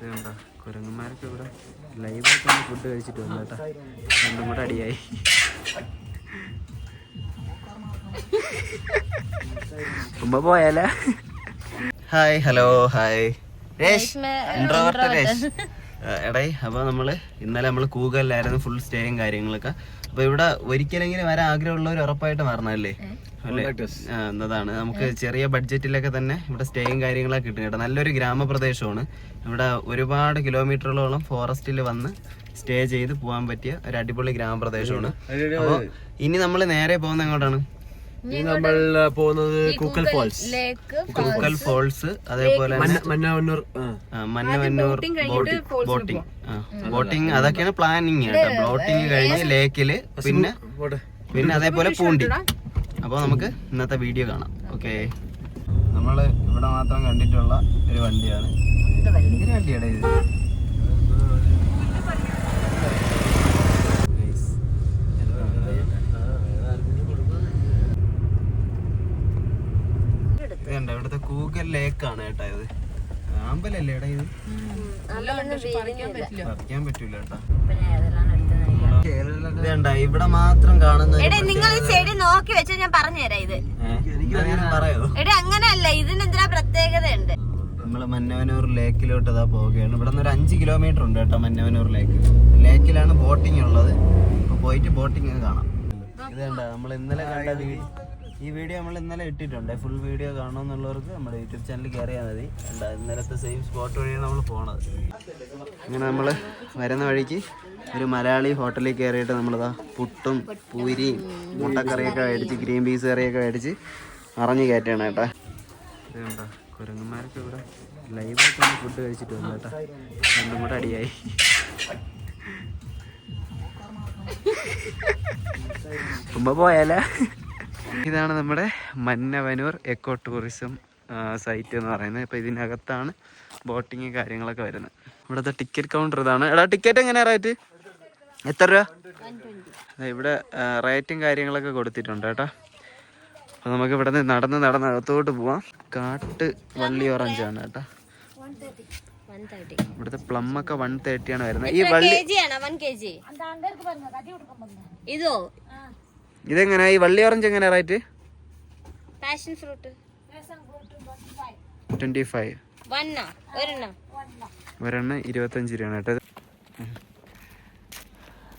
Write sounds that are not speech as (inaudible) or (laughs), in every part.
ഇത് കണ്ടോ കുരങ്ങന്മാരൊക്കെ ഇവിടെ ലൈവായിട്ട് ഒന്ന് ഫുഡ് കഴിച്ചിട്ട് വന്നു കേട്ടോ. രണ്ടും കൂടെ അടിയായി. ഉമ്മ പോയാലേ? Hi hello hi Resh introvert Resh. എടേ അപ്പോൾ നമ്മൾ ഇന്നലെ നമ്മൾ കൂഗലിലായിരുന്നു ഫുൾ സ്റ്റേയും കാര്യങ്ങളൊക്കെ. അപ്പോൾ ഇവിടെ ഒരിക്കലെങ്കിലും വരാൻ ആഗ്രഹമുള്ളവർ ഉറപ്പായിട്ട് വരണമല്ലേ അല്ലേ? എന്നതാണ്. നമുക്ക് ചെറിയ ബഡ്ജറ്റിലൊക്കെ തന്നെ ഇവിടെ സ്റ്റേയും കാര്യങ്ങളൊക്കെ കിട്ടും കേട്ടോ. നല്ലൊരു ഗ്രാമപ്രദേശമാണ്. ഇവിടെ ഒരുപാട് കിലോമീറ്ററുകളോളം ഫോറസ്റ്റിൽ വന്ന് സ്റ്റേ ചെയ്ത് പോകാൻ പറ്റിയ ഒരു അടിപൊളി ഗ്രാമപ്രദേശമാണ്. അപ്പോൾ ഇനി നമ്മൾ നേരെ പോകുന്ന എങ്ങോട്ടാണ്? ഇനി നമ്മൾ പോകുന്നത് കൂക്കൽ ഫോൾസ്. ലേക്ക് കുക്കൽ ഫോൾസ് അതേപോലെ Mannavannur Mannavannur boating boating. Boating. അതൊക്കെയാണ് പ്ലാനിങ് കേട്ടോ. ബോട്ടിംഗ് കഴിഞ്ഞ് ലേക്കിൽ പിന്നെ പിന്നെ അതേപോലെ പൂണ്ടി. അപ്പോൾ നമുക്ക് ഇന്നത്തെ വീഡിയോ കാണാം. ഓക്കെ നമ്മൾ ഇവിടെ മാത്രം കണ്ടിട്ടുള്ള ഒരു വണ്ടിയാണ്. വണ്ടിയുടെ ഇത്? കൂഗൽ ലേക്കാണ് കേട്ടോ ഇത്. ആമ്പലല്ലേ എടാ ഇത്? പറിക്കാൻ പറ്റൂല കേട്ടോ. ഇവിടെ മാത്രം കാണുന്ന നിങ്ങൾ ഈ ചെടി നോക്കി വെച്ചാൽ ഞാൻ പറഞ്ഞുതരാം ഇത്. എടേ അങ്ങനല്ല ഇതിനെന്തിനാ പ്രത്യേകതയുണ്ട്? നമ്മൾ മന്നവനൂർ ലേക്കിലോട്ട് ഇതാ പോവുകയാണ്. ഇവിടെ നിന്ന് ഒരു അഞ്ച് കിലോമീറ്റർ ഉണ്ട് കേട്ടോ മന്നവനൂർ ലേക്ക്. ലേക്കിലാണ് ബോട്ടിംഗ് ഉള്ളത്. അപ്പൊ പോയിട്ട് ബോട്ടിംഗ് കാണാം. ഇത് കണ്ടോ? നമ്മൾ ഇന്നലെ കണ്ട വീഡിയോ ഈ വീഡിയോ നമ്മൾ ഇന്നലെ ഇട്ടിട്ടുണ്ട്. ഫുൾ വീഡിയോ കാണണമെന്നുള്ളവർക്ക് നമ്മുടെ യൂട്യൂബ് ചാനൽ കയറിയാൽ മതി. എന്താ ഇന്നലത്തെ സെയിം സ്പോട്ട് വഴിയാണ് നമ്മൾ പോണത്. അങ്ങനെ നമ്മൾ വരുന്ന വഴിക്ക് ഒരു മലയാളി ഹോട്ടലിൽ കയറിയിട്ട് നമ്മളിതാ പുട്ടും പൂരിയും മുട്ടക്കറിയൊക്കെ മേടിച്ച് ഗ്രീൻ പീസ് കറിയൊക്കെ മേടിച്ച് അറിഞ്ഞ് കയറ്റാണ് കേട്ടാ. ഇത് കണ്ടോ കുരങ്ങന്മാരൊക്കെ ഇവിടെ ലൈവായിട്ട് ഒന്ന് ഫുഡ് കഴിച്ചിട്ട് വന്നു കേട്ടാ. രണ്ടും കൂടെ അടിയായി. ഉമ്മ പോയാലേ? ഇതാണ് നമ്മുടെ മന്നവനൂർ എക്കോ ടൂറിസം സൈറ്റ് എന്ന് പറയുന്നത്. ഇപ്പം ഇതിനകത്താണ് ബോട്ടിങ് കാര്യങ്ങളൊക്കെ വരുന്നത്. ഇവിടുത്തെ ടിക്കറ്റ് കൗണ്ടർ ഇതാണ്. എടാ ടിക്കറ്റ് എങ്ങനെയാ റേറ്റ് എത്ര രൂപ? ഇവിടെ റേറ്റും കാര്യങ്ങളൊക്കെ കൊടുത്തിട്ടുണ്ട് കേട്ടോ. അപ്പോൾ നമുക്ക് ഇവിടെ നിന്ന് നടന്ന് നടന്ന് അകത്തോട്ട് പോവാം. കാട്ട് വള്ളി ഓറഞ്ചാണ് കേട്ടോ. ഇവിടുത്തെ പ്ലം ഒക്കെ വൺ തേർട്ടി ആണ് വരുന്നത്. ഈ വള്ളി ഇതോ ഇതെങ്ങനെയാ ഈ വള്ളി ഓറഞ്ച് എങ്ങനെ rate passion fruit twenty five ഒരെണ്ണം. ഒരെണ്ണം ഇരുപത്തഞ്ച് രൂപയാണ് കേട്ടോ.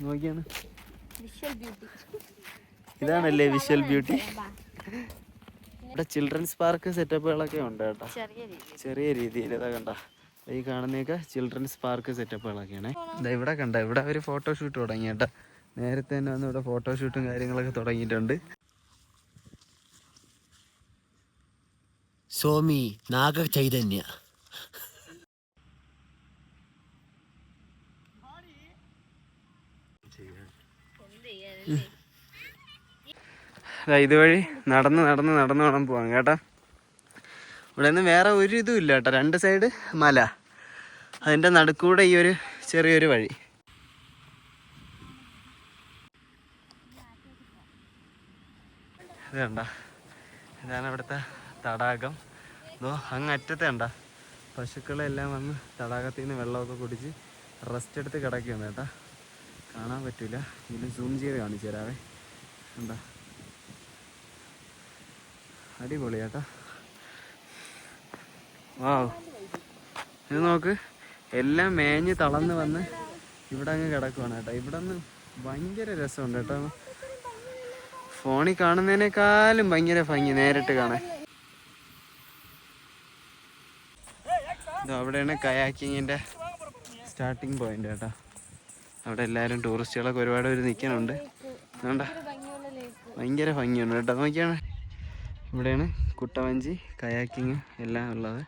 നോക്കിയാണ്. ഇതാണല്ലേ വിഷ്വൽ ബ്യൂട്ടി ഇവിടെ ചിൽഡ്രൻസ് പാർക്ക് സെറ്റപ്പുകളൊക്കെ ഉണ്ട് കേട്ടോ. ചെറിയ രീതിയിൽ ഇതാ കണ്ട. ഈ കാണുന്നതൊക്കെ ചിൽഡ്രൻസ് പാർക്ക് സെറ്റപ്പുകളൊക്കെയാണ് ഇതാ ഇവിടെ കണ്ട ഇവിടെ ഒരു ഫോട്ടോഷൂട്ട് തുടങ്ങി കേട്ടോ. നേരത്തെ തന്നെ വന്ന് ഇവിടെ ഫോട്ടോഷൂട്ടും കാര്യങ്ങളൊക്കെ തുടങ്ങിയിട്ടുണ്ട്. സ്വാമി നാഗ ചൈതന്യ ഇതുവഴി നടന്ന് നടന്ന് നടന്ന് വേണം പോവാൻ കേട്ടോ. ഇവിടെ നിന്ന് വേറെ ഒരു ഇതും ഇല്ല കേട്ടോ. രണ്ട് സൈഡ് മല. അതിന്റെ നടുക്കൂടെ ഈ ഒരു ചെറിയൊരു വഴി. കണ്ട ഇതാണ് ഇവിടുത്തെ തടാകം. ഇതോ അങ്ങ് അറ്റത്തെ കണ്ട. പശുക്കളെല്ലാം വന്ന് തടാകത്തിൽ നിന്ന് വെള്ളമൊക്കെ കുടിച്ച് റെസ്റ്റ് എടുത്ത് കിടക്കുകയാണ് കേട്ടോ. കാണാൻ പറ്റില്ല ഇതിന് സൂം ചെയ്ത് കാണിച്ചു തരാവേ. എന്താ അടിപൊളി ചേട്ടാ വാവ്. ഇത് നോക്ക്. എല്ലാം മേഞ്ഞ് തളർന്ന് വന്ന് ഇവിടെ അങ്ങ് കിടക്കുവാണ് കേട്ടോ. ഇവിടെ നിന്ന് ഭയങ്കര രസമുണ്ട് കേട്ടോ. ഫോണിൽ കാണുന്നതിനേക്കാളും ഭയങ്കര ഭംഗി നേരിട്ട് കാണാൻ. ഇത് അവിടെയാണ് കയാക്കിങ്ങിന്റെ സ്റ്റാർട്ടിങ് പോയിന്റ് കേട്ടോ. അവിടെ എല്ലാവരും ടൂറിസ്റ്റുകളൊക്കെ ഒരുപാട് പേര് നിൽക്കുന്നുണ്ട്. വേണ്ട ഭയങ്കര ഭംഗിയുണ്ട് കേട്ടോ. നോക്കിയാണ്. ഇവിടെയാണ് കുട്ടവഞ്ചി കയാക്കിങ് എല്ലാം ഉള്ളത്.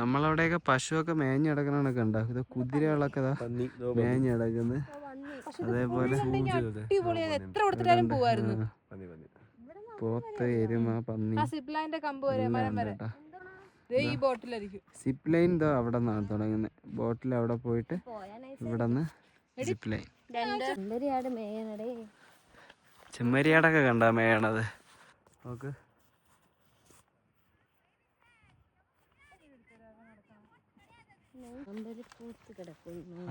നമ്മളവിടെയൊക്കെ പശുവൊക്കെ മേഞ്ഞ് കിടക്കണൊക്കെ ഉണ്ടോ ഇത് കുതിരകളൊക്കെ മേഞ്ഞടക്കുന്നത് മേഞ്ഞ് കിടക്കുന്നത് അതേപോലെ എത്ര കൊടുത്തിട്ടാലും പോവായിരുന്നു. ആ, പോത്ത് എരുമ പന്നി. ആ സിപ്ലൈന്റെ കമ്പ് വരെ മരം വരെ. ദേ ഈ ബോട്ടിലായിരിക്കും. സിപ്പ് ലൈൻ ഇതോ അവിടെ നിന്നാണ് തുടങ്ങുന്നത്. ബോട്ടിൽ അവിടെ പോയിട്ട് ഇവിടെ നിന്ന് സിപ്പ് ലൈൻ രണ്ടരയാട് മേയണടേ. ചെമ്മരിയാടൊക്കെ കണ്ടാ മേയണത്. നോക്ക്.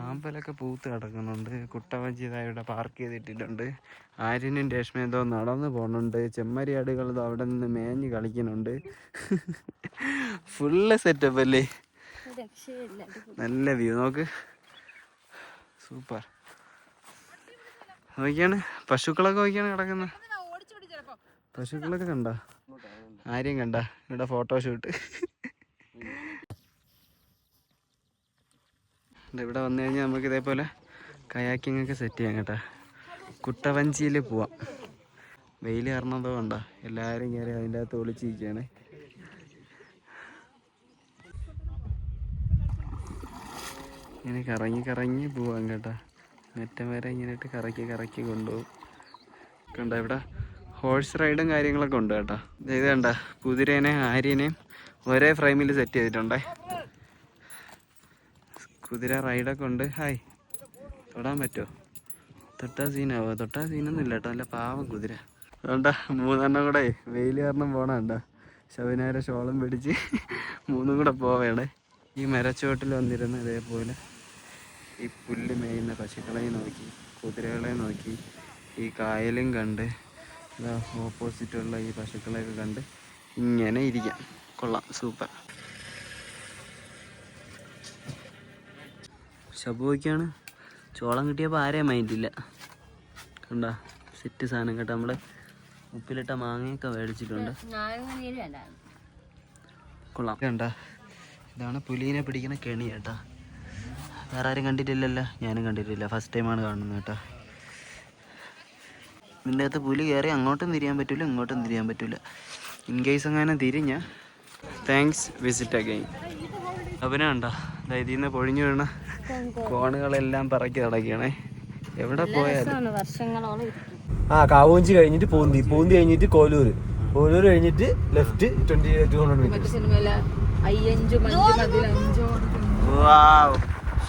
ആമ്പലൊക്കെ പൂത്ത് കിടക്കുന്നുണ്ട്. കുട്ടവഞ്ചി ഇതാ ഇവിടെ പാർക്ക് ചെയ്തിട്ടിട്ടുണ്ട്. ആര്യനും രേഷ്മ എന്തോ നടന്നു പോകുന്നുണ്ട് ചെമ്മരിയാടുകൾ അവിടെ നിന്ന് മേഞ്ഞ് കളിക്കുന്നുണ്ട്. ഫുള്ള് സെറ്റപ്പ് അല്ലേ? നല്ല വ്യൂ നോക്ക്. സൂപ്പർ നോക്കിയാണ്. പശുക്കളൊക്കെ നോക്കിയാണ് കിടക്കുന്നത് പശുക്കളൊക്കെ കണ്ട? ആരെയും കണ്ട? ഇവിടെ ഫോട്ടോഷൂട്ട് ഇവിടെ വന്നു കഴിഞ്ഞാൽ നമുക്ക് ഇതേപോലെ കയാക്കിംഗ് ഒക്കെ സെറ്റ് ചെയ്യാം കേട്ടോ. കുട്ടവഞ്ചിയിൽ പോവാം. വെയിൽ കാരണതോ കണ്ട? എല്ലാവരും കയറി അതിന്റെ അകത്ത് ഒളിച്ചിരിക്കുകയാണ്. ഇങ്ങനെ കറങ്ങി കറങ്ങി പോവാം കേട്ടോ. നെറ്റം വരെ ഇങ്ങനെ ഇട്ട് കറക്കി കറക്കി കൊണ്ടുപോകും. കണ്ട ഇവിടെ ഹോഴ്സ് റൈഡും കാര്യങ്ങളൊക്കെ ഉണ്ട് കേട്ടോ. ഇത് കണ്ട? കുതിരേനെയും ആര്യനെയും ഒരേ ഫ്രെയിമിൽ സെറ്റ് ചെയ്തിട്ടുണ്ടേ. കുതിര റൈഡൊക്കെ ഉണ്ട്. ഹായ്. തൊടാൻ പറ്റുമോ തൊട്ടാ സീനാവോ? തൊട്ടാ സീനൊന്നും ഇല്ല കേട്ടോ. നല്ല പാവം കുതിര. വേണ്ട മൂന്നെണ്ണം കൂടെ വെയിൽ കാരണം പോണണ്ട ശവനാര ഷോളം പിടിച്ച് മൂന്നും കൂടെ പോവേണേ. ഈ മരച്ചുവട്ടിൽ വന്നിരുന്ന് ഇതേപോലെ ഈ പുല്ല് മേയുന്ന പശുക്കളെ നോക്കി കുതിരകളെ നോക്കി ഈ കായലും കണ്ട് ഓപ്പോസിറ്റുള്ള ഈ പശുക്കളെയൊക്കെ കണ്ട് ഇങ്ങനെ ഇരിക്കാം. കൊള്ളാം. സൂപ്പർ. ശബുവയ്ക്കാണ് ചോളം കിട്ടിയപ്പോൾ ആരെയും മൈൻഡില്ല കണ്ട സെറ്റ് സാധനം കേട്ടോ. നമ്മൾ ഉപ്പിലിട്ട മാങ്ങയൊക്കെ മേടിച്ചിട്ടുണ്ട്. കൊള്ളാം. കണ്ട ഇതാണ് പുലീനെ പിടിക്കുന്ന കെണി കേട്ടാ. വേറെ ആരും കണ്ടിട്ടില്ലല്ലോ. ഞാനും കണ്ടിട്ടില്ല. ഫസ്റ്റ് ടൈമാണ് കാണുന്നത് കേട്ടോ. ഇതിന്റെ അകത്ത് പുലി കയറി അങ്ങോട്ടും തിരിയാൻ പറ്റില്ല ഇങ്ങോട്ടും തിരിയാൻ പറ്റില്ല ഇൻ കേസ് അങ്ങനെ തിരിഞ്ഞ താങ്ക്സ് വിസിറ്റ് അഗൈൻ അവനെ കണ്ടോ. ഇതിൽ നിന്ന് പൊഴിഞ്ഞു വീണ കോണുകളെല്ലാം പറക്കി നടക്കുകയാണേ എവിടെ പോയാലും. വർഷങ്ങളോളം ആ കാവൂഞ്ചി കഴിഞ്ഞിട്ട് പൂന്തി. പൂന്തി കഴിഞ്ഞിട്ട് കോലൂര്. കോലൂര് കഴിഞ്ഞിട്ട് left twenty two hundred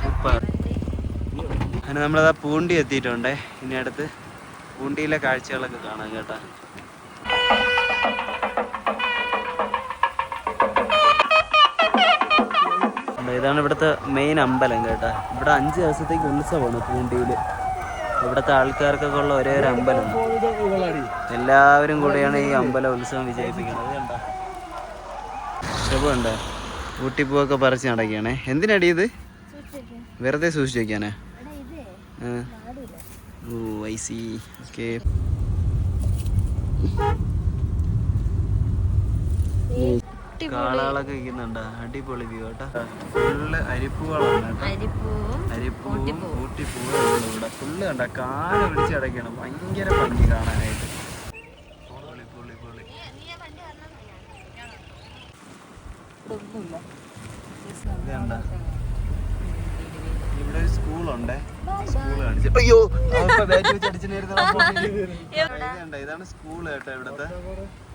super. അങ്ങനെ നമ്മളതാ പൂണ്ടി എത്തിയിട്ടുണ്ടേ. ഇനി അടുത്ത് പൂണ്ടിയിലെ കാഴ്ചകളൊക്കെ കാണാം കേട്ടാ. ഇതാണ് ഇവിടുത്തെ മെയിൻ അമ്പലം കേട്ടോ. ഇവിടെ അഞ്ച് ദിവസത്തേക്ക് ഉത്സവമാണ് പൂണ്ടിയിൽ ഇവിടുത്തെ ആൾക്കാർക്കൊക്കെ ഉള്ള ഒരേ ഒരു അമ്പലം. എല്ലാവരും കൂടെയാണ് ഈ അമ്പല ഉത്സവം വിജയിപ്പിക്കുന്നത്. കണ്ട? ഊട്ടിപ്പൂവൊക്കെ പറിച്ച് നടക്കുകയാണേ. എന്തിനടി ഇത്? വെറുതെ സൂക്ഷിച്ചു വയ്ക്കാനാ. ഓ ഐ സി ഓക്കെ കാളകളൊക്കെ ഇരിക്കുന്നുണ്ട്. അടിപൊളി വ്യൂ കേട്ടോ ഫുള്ള് അരിപ്പൂകളാണ് കേട്ടോ. അരിപ്പൂവും അരിപ്പൂവും ഊട്ടിപ്പൂവും ഇവിടെ. ഫുള്ള് കണ്ട കാല പിടിച്ച് കിടക്കണം ഭയങ്കര ഭംഗി കാണാനായിട്ട്. പൊളി പൊളി പൊളി. ഇവിടെ ഒരു സ്കൂളുണ്ടേ. സ്കൂൾ കാണിച്ചു. അയ്യോ (laughs) ഇതാണ് സ്കൂൾ കേട്ടോ ഇവിടുത്തെ.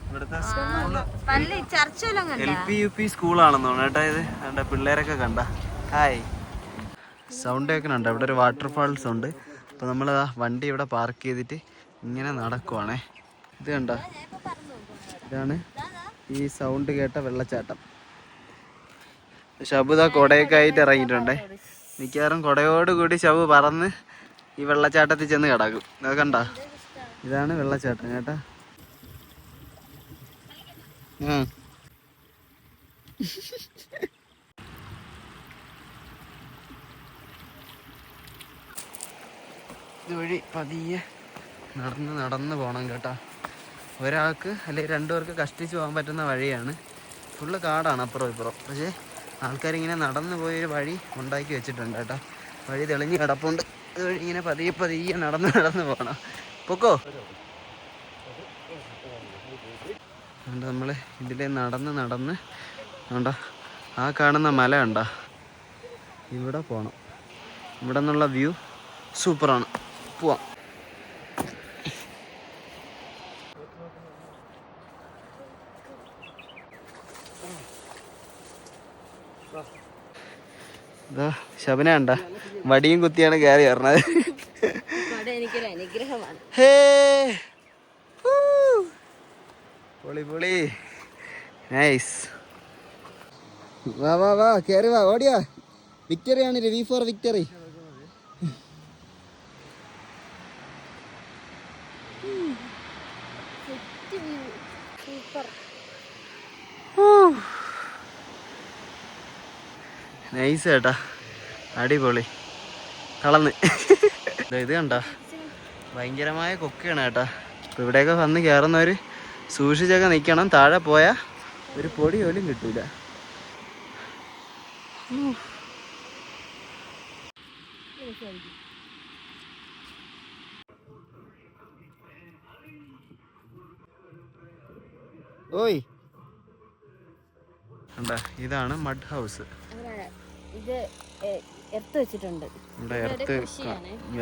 ഇവിടുത്തെ സ്കൂൾ. സ്കൂളാണെന്ന് തോന്നുന്നു ഇത്. ഹായ് സൗണ്ട് കേൾക്കുന്നുണ്ട് ഇവിടെ ഒരു വാട്ടർഫാൾസ് ഉണ്ട് അപ്പോൾ നമ്മൾ വണ്ടി ഇവിടെ പാർക്ക് ചെയ്തിട്ട് ഇങ്ങനെ നടക്കുവാണേ. ഇത് കണ്ട. ഇതാണ് ഈ സൗണ്ട് കേട്ട വെള്ളച്ചാട്ടം. ഷബുദ കൊടയൊക്കെ ഇറങ്ങിയിട്ടുണ്ടേ. മിക്കവാറും കൊടയോട് കൂടി ഷബു പറന്ന് ഈ വെള്ളച്ചാട്ടത്തിൽ ചെന്ന് കിടക്കും. അത് കണ്ട? ഇതാണ് വെള്ളച്ചാട്ടം കേട്ടാ. ഇതുവഴി പതിയെ നടന്ന് നടന്ന് പോകണം കേട്ടാ. ഒരാൾക്ക് അല്ലെങ്കിൽ രണ്ടുപേർക്ക് കഷ്ടിച്ച് പോകാൻ പറ്റുന്ന വഴിയാണ്. ഫുള്ള് കാടാണ് അപ്പുറം ഇപ്പുറം പക്ഷേ ആൾക്കാരിങ്ങനെ നടന്നു പോയൊരു വഴി ഉണ്ടാക്കി വെച്ചിട്ടുണ്ട് കേട്ടോ. വഴി തെളിഞ്ഞ് കിടപ്പുണ്ട്. ഇതുവഴി ഇങ്ങനെ പതിയെ പതിയെ നടന്ന് നടന്ന് പോകണം പൊക്കോ? അതുകൊണ്ട് നമ്മൾ ഇതിലെ നടന്ന് നടന്ന് കണ്ടോ? ആ കാണുന്ന മല കണ്ടോ? ഇവിടെ പോകണം ഇവിടെ നിന്നുള്ള വ്യൂ സൂപ്പറാണ്. പോവാം. ഇതാ ശബന കണ്ട? വടിയും കുത്തിയാണ് കയറി പറഞ്ഞത് എനിക്കൊരു അനുഗ്രഹമാണ്. ഹൂ. പൊളി നൈസ് വാ വാ വാ കയറി വാ ഓടിയാ. വിക്ടറി ആണ് രവി ഫോർ വിക്ടറി നൈസ് കേട്ടാ അടിപൊളി. കളന്ന് ഇത് കണ്ട? ഭയങ്കരമായ കൊക്കയാണ് കേട്ടാ ഇവിടെയൊക്കെ വന്ന് കയറുന്നവർ സൂക്ഷിച്ചൊക്കെ നിൽക്കണം താഴെ പോയാൽ ഒരു പൊടി പോലും കിട്ടൂല. ഓയ്. ഇതാണ് മഡ് ഹൗസ്. ഇത് എർത്ത് വെച്ചിട്ടുണ്ട്. ഇവിടെ എർത്ത്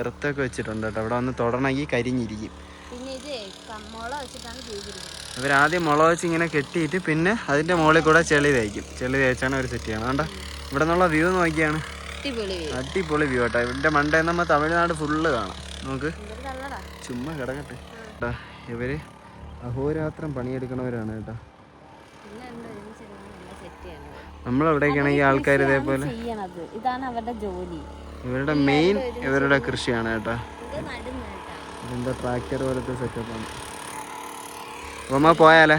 എർത്തൊക്കെ വെച്ചിട്ടുണ്ട് കേട്ടോ. അവിടെ വന്ന് തൊടണമെങ്കിൽ കരിഞ്ഞിരിക്കും. പിന്നെ ഇത് കമ്മോള വെച്ചിട്ടാണ് ചെയ്തിരിക്കുന്നത്. ഇവരാദ്യം മുള വെച്ച് ഇങ്ങനെ കെട്ടിയിട്ട് പിന്നെ അതിന്റെ മുകളിൽ കൂടെ ചെളി തേക്കും. ചെളി തേച്ചാണ് അവർ സെറ്റ് ചെയ്യണം അതുകൊണ്ട് ഇവിടെ നിന്നുള്ള വ്യൂ നോക്കിയാണ്. അടിപൊളി വ്യൂ കേട്ടോ ഇവിടെ മണ്ടേ നമ്മ തമിഴ്നാട് ഫുള്ള് കാണാം. നമുക്ക് ചുമ്മാ കിടക്കട്ടെ. കേട്ടാ ഇവർ അഹോരാത്രം പണിയെടുക്കണവരാണ് കേട്ടോ. നമ്മളവിടേക്കാണെങ്കിൽ ആൾക്കാർ ഇതേപോലെ. ഇതാണ് അവരുടെ ജോലി. ഇവരുടെ മെയിൻ ഇവരുടെ കൃഷിയാണ് കേട്ടോ. ഇതെന്താ ട്രാക്ടർ പോലത്തെ സെറ്റപ്പാണ് അപ്പോൾ നമ്മൾ പോയാലേ?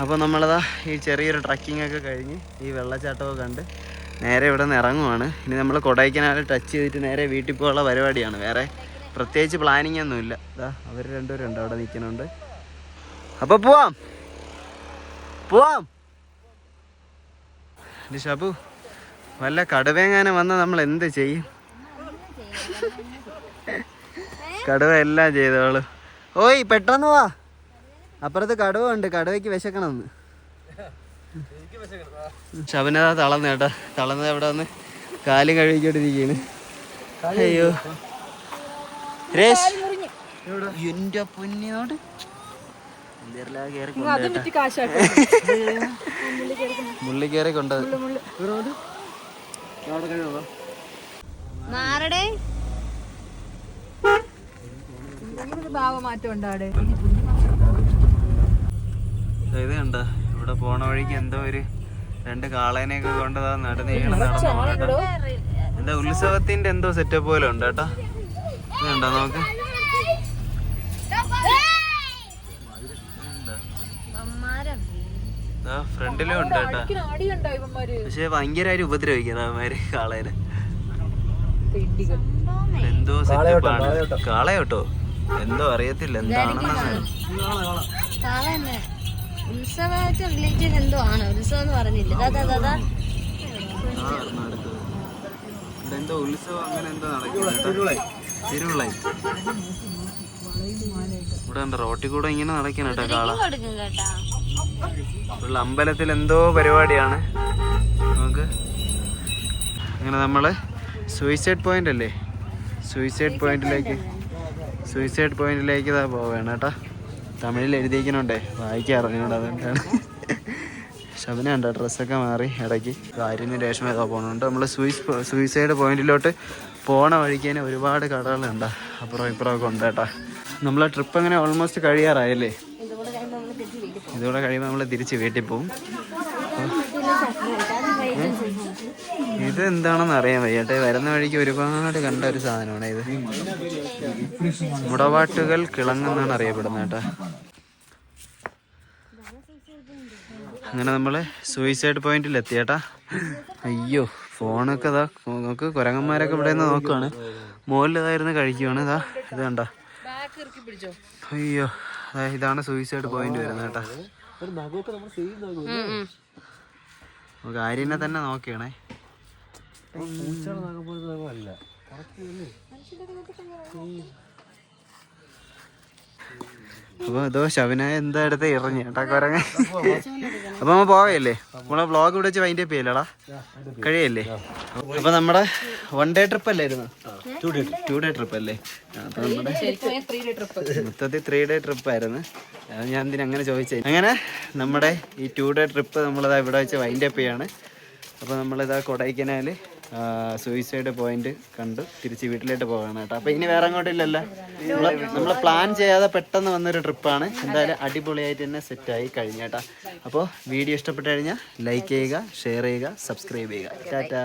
അപ്പോൾ നമ്മളതാ ഈ ചെറിയൊരു ട്രക്കിംഗ് ഒക്കെ കഴിഞ്ഞ് ഈ വെള്ളച്ചാട്ടമൊക്കെ കണ്ട് നേരെ ഇവിടെ നിന്ന് ഇറങ്ങുവാണ്. ഇനി നമ്മൾ കൊടൈക്കനാൽ ടച്ച് ചെയ്തിട്ട് നേരെ വീട്ടിൽ പോകാനുള്ള പരിപാടിയാണ്. വേറെ പ്രത്യേകിച്ച് പ്ലാനിങ് ഒന്നുമില്ല ഇതാ അവർ രണ്ടുപേരും ഉണ്ട് അവിടെ നിൽക്കുന്നുണ്ട്. അപ്പോൾ പോവാം. പോവാം. ഷബു വല്ല കടുവേങ്ങാനും വന്നാൽ നമ്മൾ എന്ത് ചെയ്യും? കടുവ എല്ലാം ചെയ്തോളൂ. ഓയ് പെട്ടെന്ന് വാ. അപ്പുറത്ത് കടുവ ഉണ്ട് കടുവയ്ക്ക് വിശക്കണമെന്ന്. ശബനത തളന്ന് കേട്ടോ. തളന്ന് എവിടെ വന്ന്? കാലും കഴുകിക്കൊണ്ടിരിക്കുകയാണ് അയ്യോ. രേഷ് എന്റെ പൊന്നിനോട് മുള്ളി കയറി കൊണ്ടത് ഭാവമാറ്റം ഇത് കണ്ടോ? ഇവിടെ പോണ വഴിക്ക് എന്തോ ഒരു രണ്ട് കാളേനെയൊക്കെ കൊണ്ടതാ നടന്ന് നടന്നു എന്താ ഉത്സവത്തിന്റെ എന്തോ സെറ്റപ്പ് പോലെ ഉണ്ട് കേട്ടോ. നമുക്ക് അമ്മാരം ദാ ഫ്രണ്ടിലും ഉണ്ട് കേട്ടോ. പക്ഷെ ഭയങ്കരമായിട്ട് ഉപദ്രവിക്കണം അവന്മാര് കാളേനെ. എന്തോ സെറ്റപ്പാണ് കാളയോട്ടോ? എന്തോ അറിയത്തില്ല എന്താണെന്ന് ഉത്സവമായിട്ട് എന്തോ ആണ്? ഉത്സവം എന്ന് പറഞ്ഞില്ല? എന്തോ അങ്ങനെ എന്തോ തിരുവിളായി. ഇവിടെ ഉണ്ട് റോട്ടിൽ കൂടെ ഇങ്ങനെ നടക്കണം കേട്ടോ കാള. ഉള്ള അമ്പലത്തിൽ എന്തോ പരിപാടിയാണ്. നമുക്ക് അങ്ങനെ നമ്മൾ സൂയിസൈഡ് പോയിന്റ് അല്ലേ? സൂയിസൈഡ് പോയിന്റിലേക്ക് സൂയിസൈഡ് പോയിന്റിലേക്ക് ഇതാ പോവുകയാണ് കേട്ടോ. തമിഴിൽ എഴുതിയിരിക്കണോണ്ടേ വായിക്കാൻ അറിഞ്ഞൂടെ അതുകൊണ്ടാണ്. ശബന ഉണ്ടോ ഡ്രസ്സൊക്കെ മാറി ഇടയ്ക്ക്. കാര്യന് രേഷ്മ ഏതോ പോകുന്നുണ്ട് നമ്മൾ സൂയിസ് സൂയിസൈഡ് പോയിന്റിലോട്ട് പോണ വഴിക്ക് തന്നെ ഒരുപാട് കടകളുണ്ട്. അപ്പുറം ഇപ്പുറം ഒക്കെ ഉണ്ട് കേട്ടോ. നമ്മളെ ട്രിപ്പ് അങ്ങനെ ഓൾമോസ്റ്റ് കഴിയാറായല്ലേ? ഇതുകൂടെ കഴിയുമ്പോൾ നമ്മൾ തിരിച്ച് വീട്ടിൽ പോകും ഇതുകൂടെ കഴിയുമ്പോൾ നമ്മൾ തിരിച്ച് വീട്ടിൽ പോകും ഇത് എന്താണെന്ന് അറിയാൻ വയ്യട്ടെ വരുന്ന വഴിക്ക് ഒരുപാട് കണ്ട ഒരു സാധനമാണ് ഇത്. മുടവാട്ടുകൾ കിളങ്ങുന്നാണ് അറിയപ്പെടുന്നത് കേട്ടോ. അങ്ങനെ നമ്മൾ സൂയിസൈഡ് പോയിന്റിൽ എത്തിയേട്ടാ അയ്യോ ഫോണൊക്കെ ഇതാ നമുക്ക് കുരങ്ങന്മാരൊക്കെ ഇവിടെ നിന്ന് നോക്കുവാണ്. മുകളിൽ ഇതായിരുന്നു കഴിക്കുവാണ്. ഇതാ ഇത് കണ്ട? അയ്യോ അതാ ഇതാണ് സൂയിസൈഡ് പോയിന്റ് വരുന്നത് കേട്ടാ. നമുക്ക് ആര്യനെ തന്നെ നോക്കിയാണേ. അപ്പൊ ഇതോ ശവനായ എന്താ എടുത്ത് ഇറങ്ങി കേട്ടാ കുരങ്ങ. അപ്പൊ നമ്മ പോവല്ലേ നമ്മളെ ബ്ലോഗ് ഇവിടെ വെച്ച് വൈൻഡ് അപ്പ് ചെയ്യലടാ കഴിയല്ലേ? അപ്പൊ നമ്മുടെ വൺ ഡേ ട്രിപ്പ് അല്ലായിരുന്നു ടു ഡേ ട്രിപ്പ് അല്ലേ? അപ്പൊ നമ്മുടെ ത്രീ ഡേ ട്രിപ്പ് മൊത്തത്തിൽ ത്രീ ഡേ ട്രിപ്പ് ആയിരുന്നു. അത് ഞാൻ എന്തിനാ അങ്ങനെ ചോദിച്ചേ? അങ്ങനെ നമ്മുടെ ഈ ടു ഡേ ട്രിപ്പ് നമ്മളിതാ ഇവിടെ വെച്ച് വൈൻഡ് അപ്പ് ചെയ്യാണ്. അപ്പൊ നമ്മളിതാ കൊടൈക്കനാൽ സൂയിസൈഡ് പോയിന്റ് കണ്ട് തിരിച്ച് വീട്ടിലോട്ട് പോകണം കേട്ടോ. അപ്പോൾ ഇനി വേറെ അങ്ങോട്ടില്ലല്ലോ നമ്മൾ പ്ലാൻ ചെയ്യാതെ പെട്ടെന്ന് വന്നൊരു ട്രിപ്പാണ് എന്തായാലും അടിപൊളിയായിട്ട് തന്നെ സെറ്റായി കഴിഞ്ഞ കേട്ടോ. അപ്പോൾ വീഡിയോ ഇഷ്ടപ്പെട്ട് കഴിഞ്ഞാൽ ലൈക്ക് ചെയ്യുക ഷെയർ ചെയ്യുക സബ്സ്ക്രൈബ് ചെയ്യുക. ടാറ്റാ